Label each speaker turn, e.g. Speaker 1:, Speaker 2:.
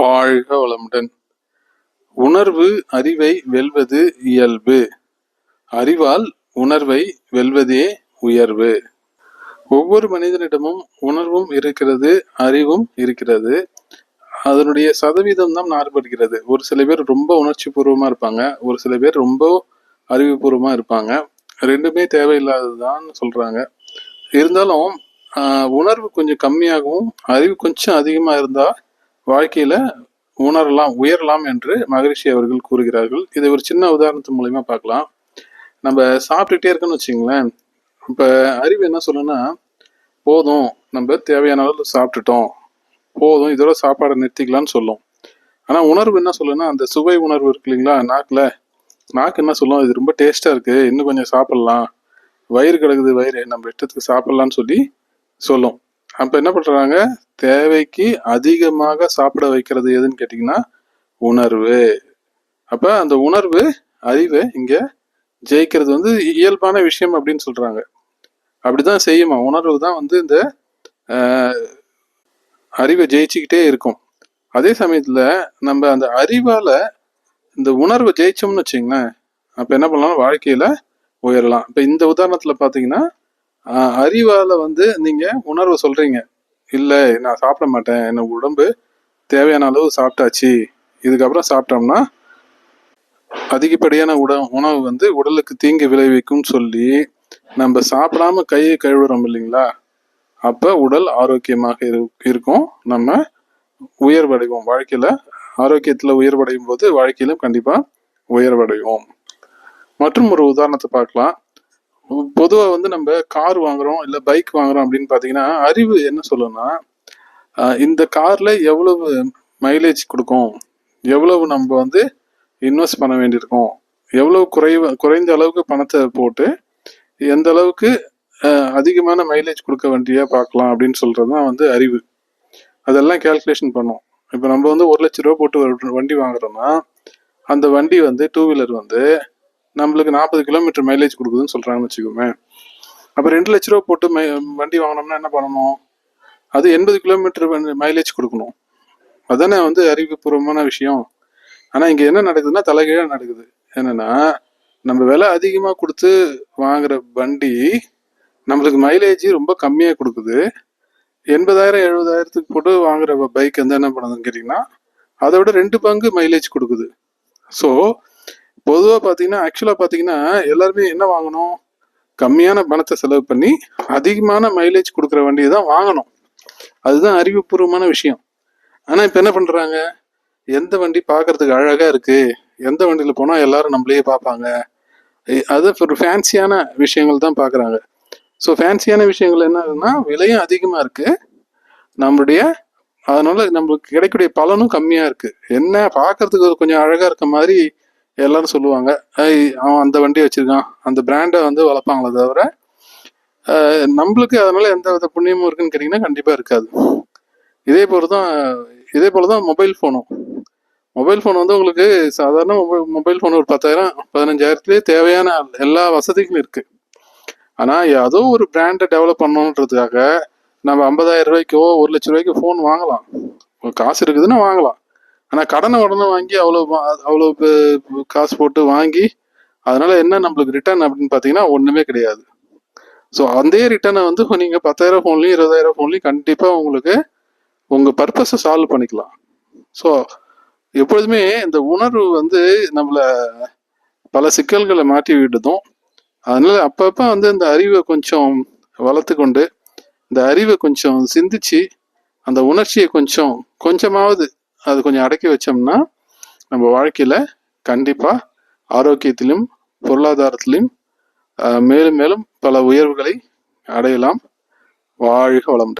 Speaker 1: வாழ்க வளமுடன். உணர்வு அறிவை வெல்வது இயல்பு. அறிவால் உணர்வை வெல்வதே உயர்வு. ஒவ்வொரு மனிதனிடமும் உணர்வும் இருக்கிறது அறிவும் இருக்கிறது. அதனுடைய சதவீதம் தான் மாறுபடுகிறது. ஒரு சில பேர் ரொம்ப உணர்ச்சி பூர்வமாக இருப்பாங்க ஒரு சில பேர் ரொம்ப அறிவுபூர்வமாக இருப்பாங்க. ரெண்டுமே தேவையில்லாததுதான் சொல்கிறாங்க இருந்தாலும் உணர்வு கொஞ்சம் கம்மியாகவும் அறிவு கொஞ்சம் அதிகமாக இருந்தால் வாழ்க்கையில உணரலாம் உயரலாம் என்று மகரிஷி அவர்கள் கூறுகிறார்கள். இதை ஒரு சின்ன உதாரணத்து மூலயமா பார்க்கலாம். நம்ம சாப்பிட்டுட்டே இருக்கோம்னு வச்சுங்களேன் இப்போ அறிவு என்ன சொல்லுன்னா போதும் நம்ம தேவையான அளவு சாப்பிட்டுட்டோம். போதும் இதோட சாப்பாடை நிறுத்திக்கலாம்னு சொல்லும். ஆனால் உணர்வு என்ன சொல்லுன்னா அந்த சுவை உணர்வு இருக்கு இல்லைங்களா நாக்கில். நாக்கு என்ன சொல்லும்? இது ரொம்ப டேஸ்ட்டாக இருக்குது இன்னும் கொஞ்சம் சாப்பிட்லாம். வயிறு கிடக்குது வயிறு நம்ம இஷ்டத்துக்கு சாப்பிட்லான்னு சொல்லி சொல்லும். அப்போ என்ன பண்ணுறாங்க தேவைக்கு அதிகமாக சாப்பிட வைக்கிறது எதுன்னு கேட்டிங்கன்னா உணர்வு. அப்போ அந்த உணர்வு அறிவை இங்கே ஜெயிக்கிறது வந்து இயல்பான விஷயம் அப்படின்னு சொல்கிறாங்க அப்படிதான் செய்யுமா? உணர்வு தான் வந்து இந்த அறிவை ஜெயிச்சுக்கிட்டே இருக்கும். அதே சமயத்தில் நம்ம அந்த அறிவால் இந்த உணர்வை ஜெயிச்சோம்னு வச்சுங்களேன் அப்போ என்ன பண்ணலாம்? வாழ்க்கையில் உயரலாம். இப்போ இந்த உதாரணத்தில் பார்த்தீங்கன்னா அறிவால் வந்து நீங்கள் உணர்வை சொல்கிறீங்க இல்லை நான் சாப்பிட மாட்டேன் என்ன உடம்பு தேவையான அளவு சாப்பிட்டாச்சு இதுக்கப்புறம் சாப்பிட்டோம்னா அதிகப்படியான உட உணவு வந்து உடலுக்கு தீங்கு விளைவிக்கும்னு சொல்லி நம்ம சாப்பிடாம கையை கழுவுறோம் இல்லைங்களா? அப்போ உடல் ஆரோக்கியமாக இரு- இருக்கும். நம்ம உயர்வடைவோம். வாழ்க்கையில் ஆரோக்கியத்தில் உயர்வடையும் போது வாழ்க்கையிலும் கண்டிப்பாக உயர்வடைவோம். மற்றும் ஒரு உதாரணத்தை பார்க்கலாம். பொதுவாக வந்து நம்ம கார் வாங்குறோம் இல்லை பைக் வாங்குறோம் அப்படின்னு பார்த்தீங்கன்னா அறிவு என்ன சொல்லணும்னா இந்த காரில் எவ்வளவு மைலேஜ் கொடுக்கும் எவ்வளவு நம்ம வந்து இன்வெஸ்ட் பண்ண வேண்டியிருக்கும் எவ்வளவு குறைவ குறைந்த அளவுக்கு பணத்தை போட்டு எந்த அளவுக்கு அதிகமான மைலேஜ் கொடுக்க வேண்டிய பார்க்கலாம் அப்படின்னு சொல்கிறது தான் வந்து அறிவு. அதெல்லாம் கால்குலேஷன் பண்ணும். இப்போ நம்ம வந்து ஒரு லட்ச ரூபா போட்டு வண்டி வாங்குறோம்னா அந்த வண்டி வந்து டூ வீலர் வந்து நம்மளுக்கு நாற்பது கிலோமீட்டர் மைலேஜ் கொடுக்குதுன்னு சொல்கிறாங்கன்னு வச்சுக்கோமே. அப்போ ரெண்டு லட்ச ரூபா போட்டு மை வண்டி வாங்கினோம்னா என்ன பண்ணணும்? அது எண்பது கிலோமீட்டர் மைலேஜ் கொடுக்கணும். அதுதானே வந்து அறிவுபூர்வமான விஷயம். ஆனால் இங்கே என்ன நடக்குதுன்னா தலைகீழாக நடக்குது. என்னென்னா நம்ம விலை அதிகமாக கொடுத்து வாங்குற வண்டி நம்மளுக்கு மைலேஜ் ரொம்ப கம்மியாக கொடுக்குது. எண்பதாயிரம் எழுபதாயிரத்துக்கு போட்டு வாங்குற பைக் வந்து என்ன பண்ணுதுன்னு கேட்டிங்கன்னா அதை விட ரெண்டு பங்கு மைலேஜ் கொடுக்குது. ஸோ பொதுவாக பார்த்தீங்கன்னா ஆக்சுவலாக பார்த்தீங்கன்னா எல்லாருமே என்ன வாங்கணும்? கம்மியான பணத்தை செலவு பண்ணி அதிகமான மைலேஜ் கொடுக்குற வண்டியை தான் வாங்கணும். அதுதான் அறிவுபூர்வமான விஷயம். ஆனால் இப்போ என்ன பண்ணுறாங்க எந்த வண்டி பார்க்கறதுக்கு அழகாக இருக்குது எந்த வண்டியில் போனால் எல்லாரும் நம்மளையே பார்ப்பாங்க? அது ஒரு ஃபேன்சியான விஷயங்கள் தான் பார்க்குறாங்க. ஸோ ஃபேன்சியான விஷயங்கள் என்னன்னா விலையும் அதிகமாக இருக்குது நம்மளுடைய அதனால நம்மளுக்கு கிடைக்கக்கூடிய பலனும் கம்மியாக இருக்குது என்ன பார்க்கறதுக்கு கொஞ்சம் அழகாக இருக்க மாதிரி எல்லாரும் சொல்லுவாங்க "ஐய், அவன் அந்த வண்டி வச்சிருக்கான். அந்த பிராண்டை வந்து வளர்ப்பாங்களே தவிர நம்மளுக்கு அதனால எந்த வித புண்ணியமும் இருக்குன்னு கேட்டிங்கன்னா கண்டிப்பாக இருக்காது. இதே போல தான் இதே போல தான் மொபைல் ஃபோனும் மொபைல் ஃபோன் வந்து உங்களுக்கு சாதாரண மொபைல் மொபைல் ஃபோன் ஒரு பத்தாயிரம் பதினஞ்சாயிரத்துலேயே தேவையான எல்லா வசதிகளும் இருக்குது ஆனால் ஏதோ ஒரு பிராண்டை டெவலப் பண்ணணுன்றதுக்காக நம்ம ஐம்பதாயிரம் ரூபாய்க்கோ ஒரு லட்ச ரூபாய்க்கு ஃபோன் வாங்கலாம். காசு இருக்குதுன்னா வாங்கலாம். ஆனால் கடனை உடனே வாங்கி அவ்வளோ அவ்வளோ காசு போட்டு வாங்கி அதனால என்ன நம்மளுக்கு ரிட்டர்ன் அப்படின்னு பார்த்தீங்கன்னா ஒன்றுமே கிடையாது. ஸோ அதே ரிட்டர்னை வந்து நீங்கள் பத்தாயிரம் ஃபோன்லையும் இருபதாயிரம் ஃபோன்லையும் கண்டிப்பாக உங்களுக்கு உங்கள் பர்பஸை சால்வ் பண்ணிக்கலாம். ஸோ எப்பொழுதுமே இந்த உணர்வு வந்து நம்மளை பல சிக்கல்களை மாட்டி விடுதும் அதனால அப்பப்போ வந்து இந்த அறிவை கொஞ்சம் வளர்த்து கொண்டு இந்த அறிவை கொஞ்சம் சிந்திச்சு அந்த உணர்ச்சியை கொஞ்சம் கொஞ்சமாவது அது கொஞ்சம் அடக்கி வச்சோம்னா நம்ம வாழ்க்கையில் கண்டிப்பாக ஆரோக்கியத்திலும் பொருளாதாரத்திலும் மேலும் மேலும் பல உயர்வுகளை அடையலாம். வாழ்க வளம்